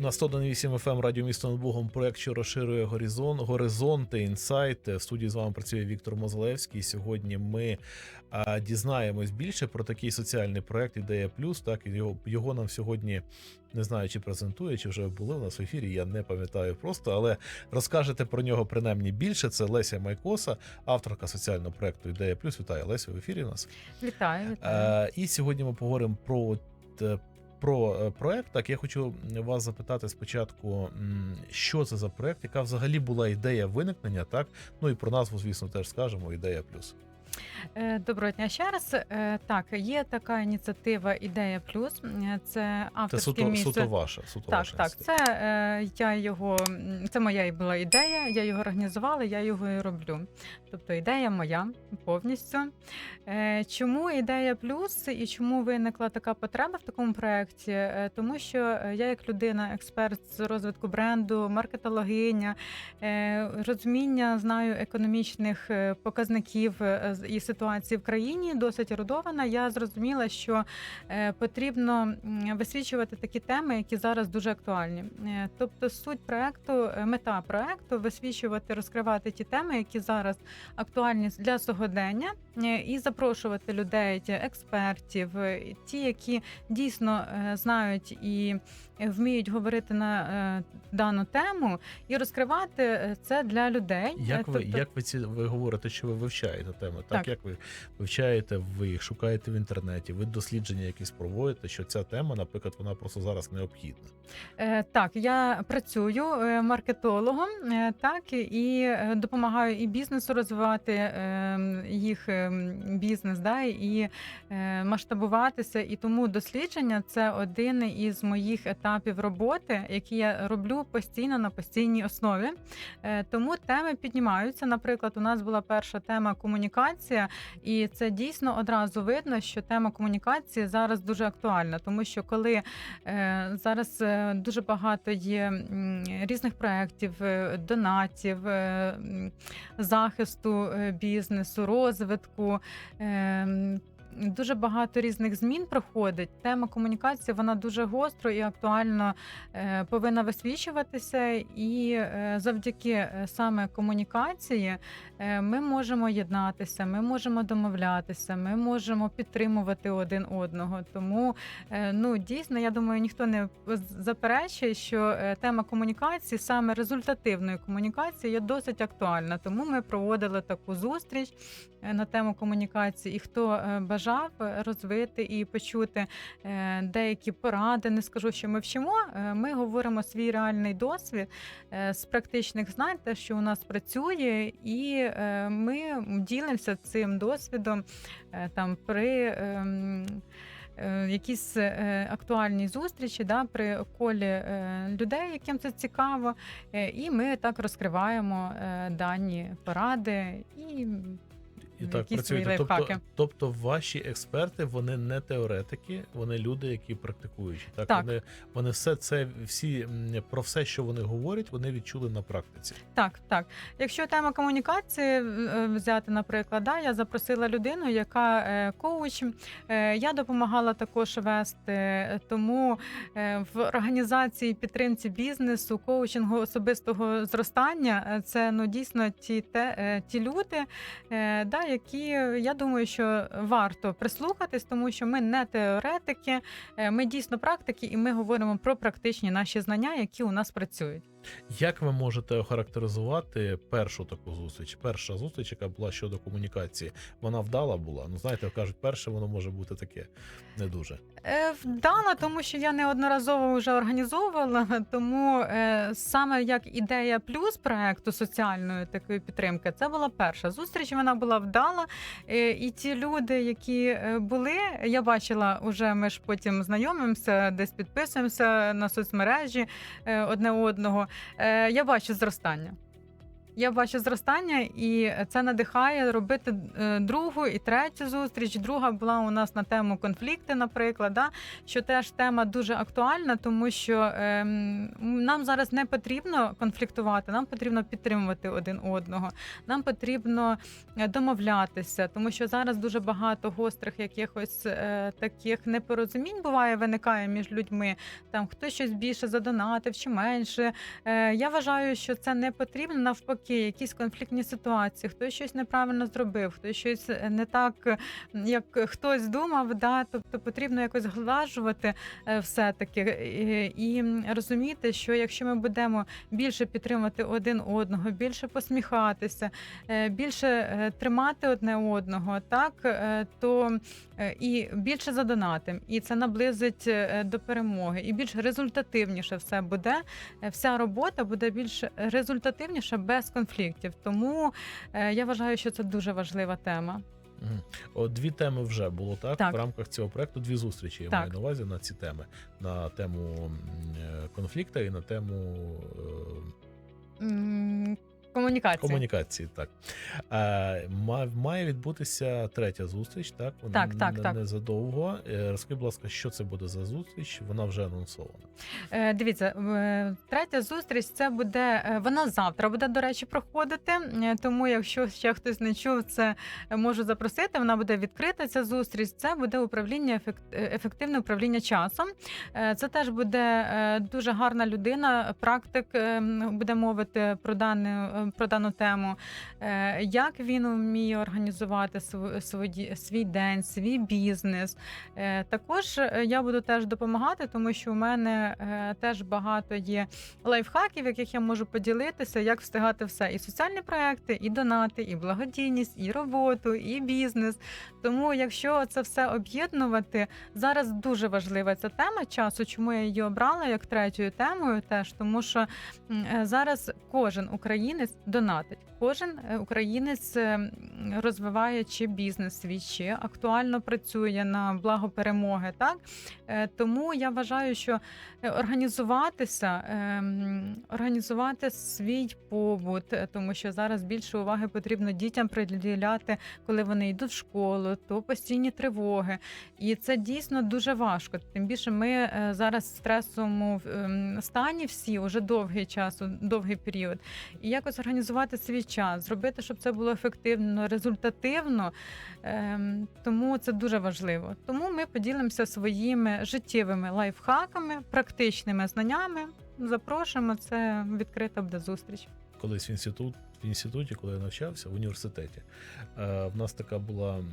На 101.8 FM радіо місто над Богом проект, що розширює горизонт, горизонти, інсайти. В студії з вами працює Віктор Мозлевський. Сьогодні ми а, дізнаємось більше про такий соціальний проект Ідея Плюс. Так і його, його нам сьогодні не знаю, чи презентує, чи вже були у нас в ефірі. Я не пам'ятаю просто, але розкажете про нього принаймні більше. Це Леся Майкоса, авторка соціального проекту Ідея Плюс. Вітаю Леся в ефірі. У нас Вітаю, вітаю. Е, і сьогодні ми поговоримо про. Про е, проект, так я хочу вас запитати спочатку, що це за проект, яка взагалі була ідея виникнення, так ну і про назву, звісно, теж скажемо. Ідея плюс. Е, Доброго дня ще раз. Е, Так, є така ініціатива Ідея Плюс. Це Це суто, суто ваша. Суто Так, ваша так, це е, я його, це моя і була ідея. Я його організувала, я його і роблю. Тобто ідея моя повністю. Чому ідея плюс і чому виникла така потреба в такому проєкті? Тому що я, як людина, експерт з розвитку бренду, маркетологиня, розуміння знаю економічних показників і ситуації в країні досить ерудована. Я зрозуміла, що е, потрібно висвічувати такі теми, які зараз дуже актуальні. Е, Тобто, суть проекту, е, мета проекту висвічувати, розкривати ті теми, які зараз актуальні для сьогодення, і запрошувати людей, експертів, ті, які дійсно знають і вміють говорити на дану тему, і розкривати це для людей. Як ви, тобто- як ви ці ви говорите, що ви вивчаєте теми? Так, Так. як ви вивчаєте, ви їх шукаєте в інтернеті, ви дослідження якісь проводите, що ця тема, наприклад, вона просто зараз необхідна. Е, Так, я працюю е, маркетологом, е, так і е, допомагаю і бізнесу розвивати е, їх е, бізнес, да, і масштабуватися. І тому дослідження це один із моїх етапів роботи, які я роблю постійно на постійній основі. Тому теми піднімаються. Наприклад, у нас була перша тема комунікація, і це дійсно одразу видно, що тема комунікації зараз дуже актуальна, тому що коли Е, Зараз е, дуже багато є різних проєктів, е, донатів, захисту бізнесу, розвитку. Дуже багато різних змін проходить. Тема комунікації вона дуже гостро і актуально е, повинна висвічуватися. І е, завдяки е, саме комунікації ми можемо єднатися, ми можемо домовлятися, ми можемо підтримувати один одного. Тому Ну, дійсно, я думаю, ніхто не заперечує, що тема комунікації, саме результативної комунікації, є досить актуальна. Тому ми проводили таку зустріч на тему комунікації. І хто е, бажав е, розвити і почути е, деякі поради, не скажу, що ми вчимо. е, Ми говоримо свій реальний досвід з практичних знань, те, що у нас працює, і ми ділимося цим досвідом там при. ем, якісь актуальні зустрічі да, при колі людей, яким це цікаво, і ми так розкриваємо дані поради і І так якісь свої працюєте. Тобто, тобто, ваші експерти вони не теоретики, вони люди, які практикуючі. Так, Так. вони вони все це всі про все, що вони говорять, вони відчули на практиці. Так, так. Якщо тема комунікації е, взяти, наприклад, да, я запросила людину, яка е, коуч. Е, Я допомагала також вести, е, тому е, в організації підтримці бізнесу, коучингу особистого зростання е, це ну дійсно ті те, е, ті люди, е, да, які я думаю, що варто прислухатись, тому що ми не теоретики, е, ми дійсно практики, і ми говоримо про практичні наші знання, які у нас працюють. Як ви можете охарактеризувати першу таку зустріч? Перша зустріч, яка була щодо комунікації, вона вдала була. Ну знаєте, кажуть, перше воно може бути таке не дуже. Е, Вдала, тому що я неодноразово вже організовувала, тому е, саме як ідея плюс проекту соціальної такої підтримки, це була перша зустріч. Вона була вдала. Е, і ті люди, які е, були, я бачила, уже ми ж потім знайомимося, десь підписуємося на соцмережі е, одне одного. Е, я бачу зростання. Я бачу зростання, і це надихає робити е, другу і третю зустріч. Друга була у нас на тему конфлікти, наприклад, да? що теж тема дуже актуальна, тому що ем, нам зараз не потрібно конфліктувати, нам потрібно підтримувати один одного. Нам потрібно е, домовлятися, тому що зараз дуже багато гострих якихось е, таких непорозумінь буває, виникає між людьми. Там хтось щось більше задонатив чи менше. Е, я вважаю, що це не потрібно. Навпаки, якісь конфліктні ситуації, хтось щось неправильно зробив, хтось щось е, не так, як хтось думав. Да? Тобто потрібно якось зглажувати е, все-таки е, і розуміти, що якщо ми будемо більше підтримувати один одного, більше посміхатися, більше тримати одне одного, так то і більше задонатим, і це наблизить до перемоги, і більш результативніше все буде. Вся робота буде більш результативніша без конфліктів. Тому е, я вважаю, що це дуже важлива тема. Мгм. От дві теми вже було так, Так. в рамках цього проекту. Дві зустрічі я Так. маю на увазі на ці теми: на тему м, е, конфлікту і на тему е, М, Комунікація. комунікації. Так е, ма- має відбутися третя зустріч. Так, Вона Так, так, не, так. незадовго. Е, Розкажи, будь ласка, що це буде за зустріч? Вона вже анонсована. Е, Дивіться, е, третя зустріч це буде е, вона завтра буде, до речі, проходити. Тому, якщо ще хтось не чув, це можу запросити. Вона буде відкрита. Ця зустріч. Це буде управління ефект- ефективне управління часом. Це теж буде дуже гарна людина, практик е, буде мовити про дану про дану тему. Е, Як він вміє організувати св- свої- свій день, свій бізнес. Е, Також е, я буду теж допомагати, тому що у мене теж багато є лайфхаків, яких я можу поділитися, як встигати все: і соціальні проекти, і донати, і благодійність, і роботу, і бізнес. Тому, якщо це все об'єднувати, зараз дуже важлива ця тема часу. Чому я її обрала як третьою темою? Теж тому, що зараз кожен українець донатить. Кожен е, українець е, розвиває чи бізнес свій, чи актуально працює на благо перемоги. Так Е, тому я вважаю, що організуватися, організувати свій побут, тому що зараз більше уваги потрібно дітям приділяти, коли вони йдуть в школу, то постійні тривоги. І це дійсно дуже важко. Тим більше ми зараз в стресовому стані всі уже довгий час, довгий період. І якось організувати свій час, зробити, щоб це було ефективно, результативно. Ем, Тому це дуже важливо. Тому ми поділимося своїми життєвими лайфхаками, практичними знаннями. Запрошуємо, це відкрита буде зустріч. Колись в інститут. В інституті, коли я навчався в університеті, е, в нас така була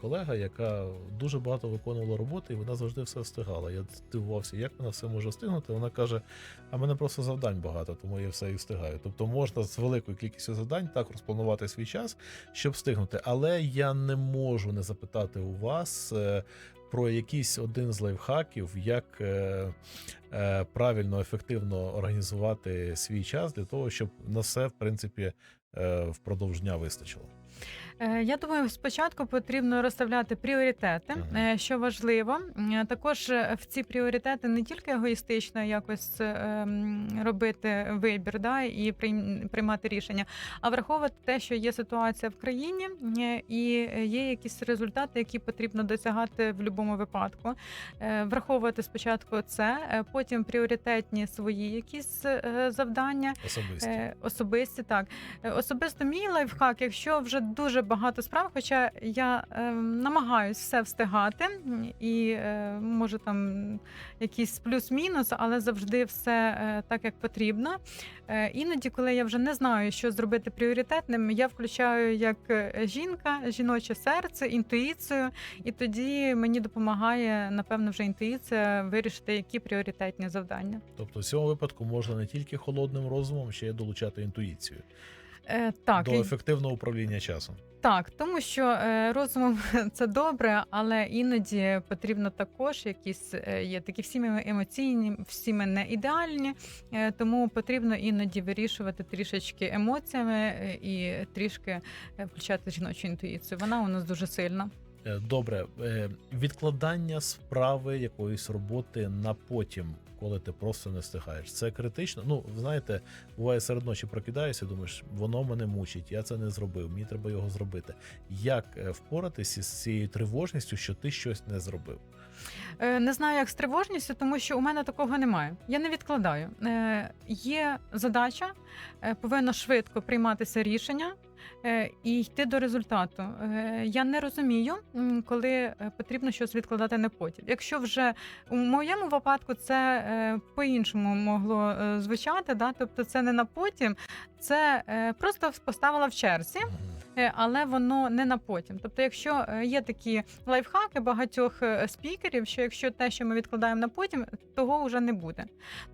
колега, яка дуже багато виконувала роботи, і вона завжди все встигала. Я дивувався, як вона все може встигнути. Вона каже: а мене просто завдань багато, тому я все і встигаю. Тобто можна з великою кількістю завдань так розпланувати свій час, щоб встигнути. Але я не можу не запитати у вас. Про якийсь один з лайфхаків, як е, е, правильно, ефективно організувати свій час для того, щоб на все, в принципі, е, впродовж дня вистачило. Е, Я думаю, спочатку потрібно розставляти пріоритети, Мгм. е, що важливо. Е, Також в ці пріоритети не тільки егоїстично якось робити вибір да, і прийм- приймати рішення, а враховувати те, що є ситуація в країні і є якісь результати, які потрібно досягати в будь-якому випадку. Враховувати спочатку це, потім пріоритетні свої якісь завдання. Особисті. Особисті, так. Особисто мій лайфхак, якщо вже дуже багато справ, хоча я е, намагаюсь все встигати, і е, може там якийсь плюс-мінус, але завжди все е, так, як потрібно. Е, іноді, коли я вже не знаю, що зробити пріоритетним, я включаю як е, жінка, жіноче серце, інтуїцію, і тоді мені допомагає, напевно, вже інтуїція вирішити, які пріоритетні завдання. Тобто, в цьому випадку можна не тільки холодним розумом, ще й долучати інтуїцію Е, Так, до ефективного управління часом. Так, тому що е, розумом це добре, але іноді потрібно також якісь е, є такі всі ми емоційні, всі ми не ідеальні, е, тому потрібно іноді вирішувати трішечки емоціями і трішки включати жіночу інтуїцію. Вона у нас дуже сильна. Е, Добре, е, відкладання справи якоїсь роботи на потім коли ти просто не встигаєш. Це критично. Ну, знаєте, буває серед ночі прокидаєшся, думаєш, воно мене мучить, я це не зробив, мені треба його зробити. Як е, впоратися з цією тривожністю, що ти щось не зробив? Не знаю, як з тривожністю, тому що у мене такого немає. Я не відкладаю. Є задача, повинно швидко прийматися рішення. Е, І йти до результату. Е, Я не розумію, коли е, потрібно щось відкладати на потім. Якщо вже у моєму випадку це по-іншому могло звучати, да? тобто це не на потім, це просто поставила в черзі. Е, але воно не на потім. Тобто, якщо е, є такі лайфхаки багатьох е, спікерів, що якщо те, що ми відкладаємо на потім, того вже не буде.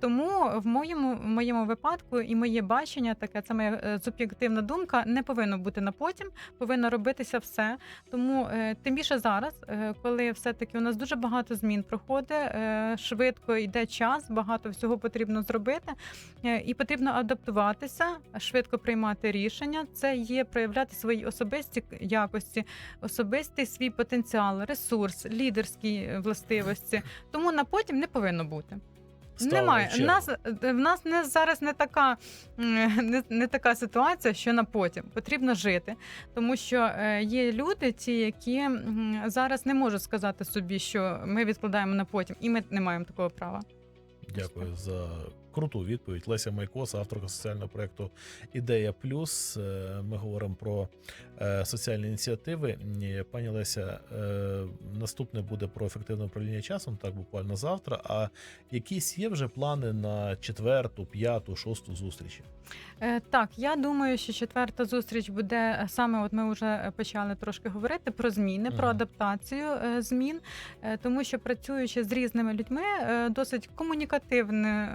Тому в моєму в моєму випадку і моє бачення, таке це моя суб'єктивна думка, не повинно бути на потім, повинно робитися все. Тому тим більше зараз, коли все-таки у нас дуже багато змін проходить, швидко йде час, багато всього потрібно зробити, і потрібно адаптуватися, швидко приймати рішення. Це є проявляти свої особисті якості, особистий свій потенціал, ресурс, лідерські е, властивості. Тому на потім не повинно бути. Ставили Немає. в нас в нас не зараз не така не, не така ситуація, що на потім потрібно жити, тому що е, є люди, ті, які зараз не можуть сказати собі, що ми відкладаємо на потім, і ми не маємо такого права. Дякую за круту відповідь. Леся Майкос, авторка соціального проекту Ідея Плюс. Е, Ми говоримо про е, соціальні ініціативи. Пані Леся, е, наступне буде про ефективне управління часом, так буквально завтра. А якісь є вже плани на четверту, п'яту, шосту зустрічі? Е, Так, я думаю, що четверта зустріч буде е, саме. От ми вже почали трошки говорити про зміни, про адаптацію е, змін, е, тому що працюючи з різними людьми, е, досить комунікативне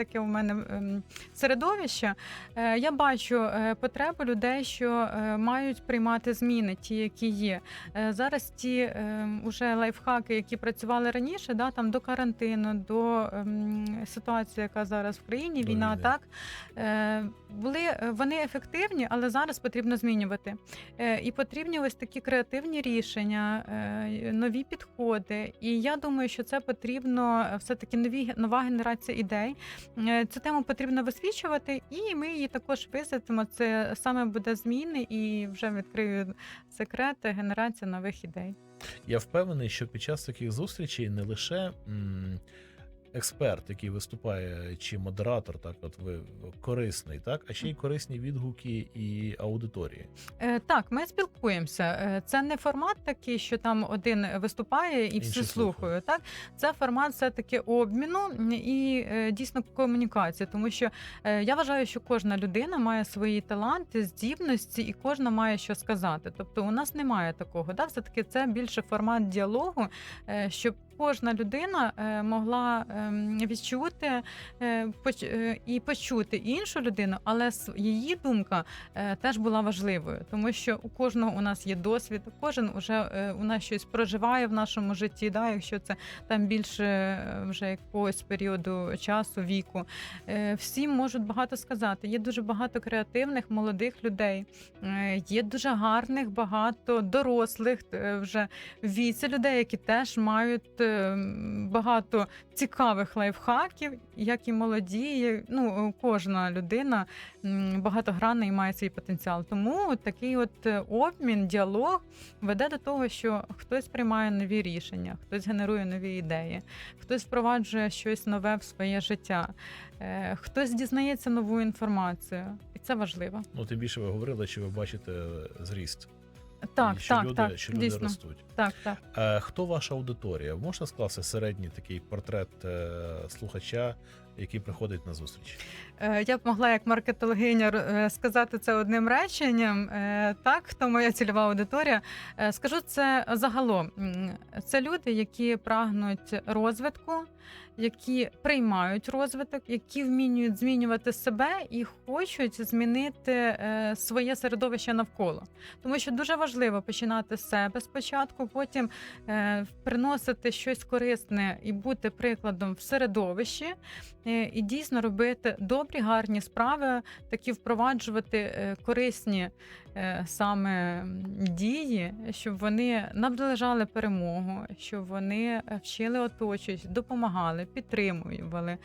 таке у мене ем, середовище. е, Я бачу е, потребу людей, що е, мають приймати зміни, ті, які є. Зараз ті ем, уже лайфхаки, які працювали раніше, да, там до карантину, до ем, ситуації, яка зараз в країні, До війна, так. Були вони ефективні, але зараз потрібно змінювати. І потрібні ось такі креативні рішення, нові підходи. І я думаю, що це потрібно е, все-таки нові нова генерація ідей. Е, Цю тему потрібно висвічувати, і ми її також висвітимо. Це саме буде зміни, і вже відкрию секрет генерація нових ідей. Я впевнений, що під час таких зустрічей не лише м, експерт, який виступає, чи модератор, так от ви корисний, так, а ще й корисні відгуки і аудиторії. Е, Так, ми спілкуємося. Е, Це не формат такий, що там один виступає і всі слухають. слухають. Так, це формат все таки обміну і е, дійсно комунікації, тому що е, я вважаю, що кожна людина має свої таланти, здібності, і кожна має що сказати. Тобто, у нас немає такого. Да? Все таки це більше формат діалогу, щоб кожна людина е, могла ем, відчути е, е, і почути іншу людину, але її думка теж була важливою, тому що у кожного у нас є досвід, кожен уже у нас щось проживає в нашому житті. Да, якщо це там більше вже якогось періоду часу, віку, всі можуть багато сказати. Є дуже багато креативних молодих людей, є дуже гарних, багато дорослих вже віці людей, які теж мають е, багато цікавих лайфхаків, як і молоді. Ну, кожна людина багатогранна і має свій потенціал. Тому такий от е, обмін, діалог веде до того, що хтось приймає нові рішення, хтось генерує нові ідеї, хтось впроваджує щось нове в своє життя, е, хтось дізнається нову інформацію, і це важливо. Ну, тим більше ви говорили, що ви бачите зріст. Так, і що так, люди, так, що люди дійсно. ростуть. Так, так. Е, хто ваша аудиторія? Можна скласти середній такий портрет е, слухача, який приходить на зустріч? Е, Я б могла як маркетологиня е, сказати це одним реченням. Е, Так, хто моя цільова аудиторія? Е, Скажу це загалом. Це люди, які прагнуть розвитку, які приймають розвиток, які вміють змінювати себе і хочуть змінити е, своє середовище навколо. Тому що дуже важливо починати з себе спочатку, потім е, приносити щось корисне і бути прикладом в середовищі, е, і дійсно робити добрі, гарні справи, такі впроваджувати корисні саме дії, щоб вони наближали перемогу, щоб вони е, вчили оточують, допомагали, підтримували.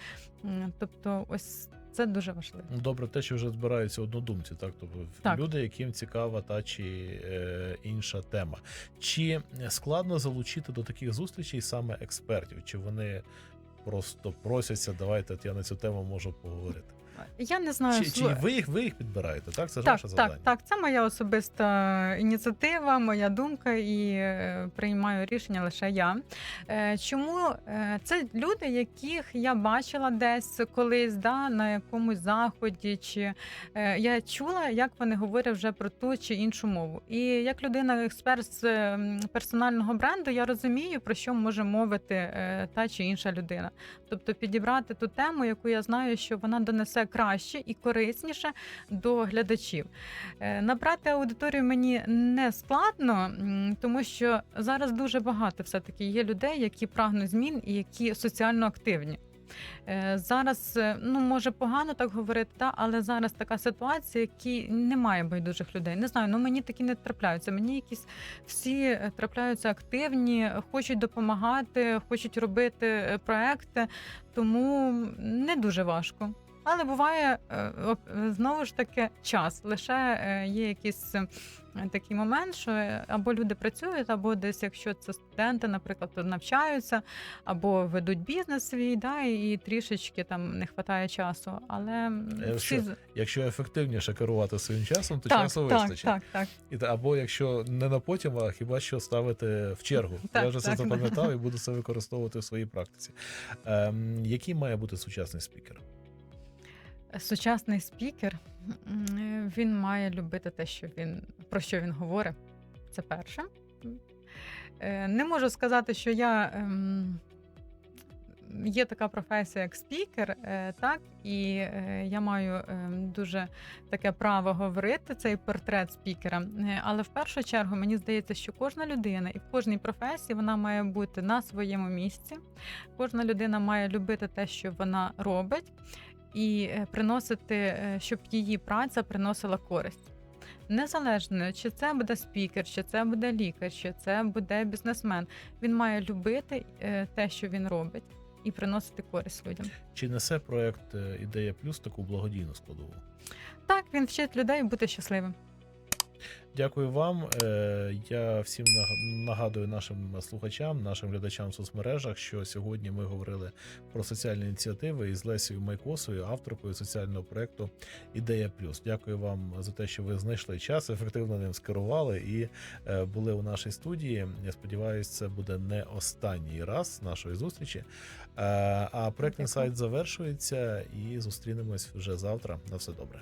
Тобто, ось це дуже важливо. Ну, Добре, те, що вже збираються однодумці, так тобто Так. люди, яким цікава та чи е, інша тема. Чи складно залучити до таких зустрічей саме експертів? Чи вони просто просяться, давайте от я на цю тему можу поговорити? Я не знаю, Чи, чи ви їх ви їх підбираєте? Так, це ж так, ваше так, завдання. так, це моя особиста ініціатива, моя думка, і е, приймаю рішення лише я. Е, чому Е, це люди, яких я бачила десь колись, да, на якомусь заході, чи я чула, як вони говорять вже про ту чи іншу мову. І як людина, експерт з персонального бренду, я розумію, про що може мовити та чи інша людина. Тобто підібрати ту тему, яку я знаю, що вона донесе краще і корисніше до глядачів. Е, Набрати аудиторію мені не складно, тому що зараз дуже багато все-таки є людей, які прагнуть змін і які соціально активні. Е, Зараз, е, ну може погано так говорити, та, але зараз така ситуація, які немає байдужих людей. Не знаю, ну мені такі не трапляються. Мені якісь всі трапляються активні, хочуть допомагати, хочуть робити проекти, тому не дуже важко. Але буває е, е, знову ж таки час. Лише е, є якийсь такий момент, що або люди працюють, або десь, якщо це студенти, наприклад, то навчаються, або ведуть бізнес свій, да, і трішечки там не вистачає часу. Але Е, всі Якщо ефективніше керувати своїм часом, то так, часу так, вистачить. так, так. І, та- або якщо не на потім, а хіба що ставити в чергу. Так, Я вже це так, запам'ятав і буду це використовувати в своїй практиці. Ем, який має бути сучасний спікер? Сучасний спікер він має любити те, що він про що він говорить. Це перше. Е, Не можу сказати, що я ем, є така професія, як спікер, е, так, і е, я маю ем, дуже таке право говорити цей портрет спікера. Але в першу чергу мені здається, що кожна людина і в кожній професії вона має бути на своєму місці. Кожна людина має любити те, що вона робить і е, приносити, е, щоб її праця приносила користь. Незалежно, чи це буде спікер, чи це буде лікар, чи це буде бізнесмен. Він має любити е, те, що він робить, і приносити користь людям. Чи несе проект Ідея Плюс таку благодійну складову? Так, він вчить людей бути щасливим. Дякую вам. Е, Я всім нагадую нашим слухачам, нашим глядачам в соцмережах, що сьогодні ми говорили про соціальні ініціативи із Лесією Майкосою, авторкою соціального проекту Ідея Плюс. Дякую вам за те, що ви знайшли час, ефективно ним скерували і е, були у нашій студії. Я сподіваюся, це буде не останній раз нашої зустрічі. Е, А проект Дякую. інсайт завершується і зустрінемось вже завтра. На все добре.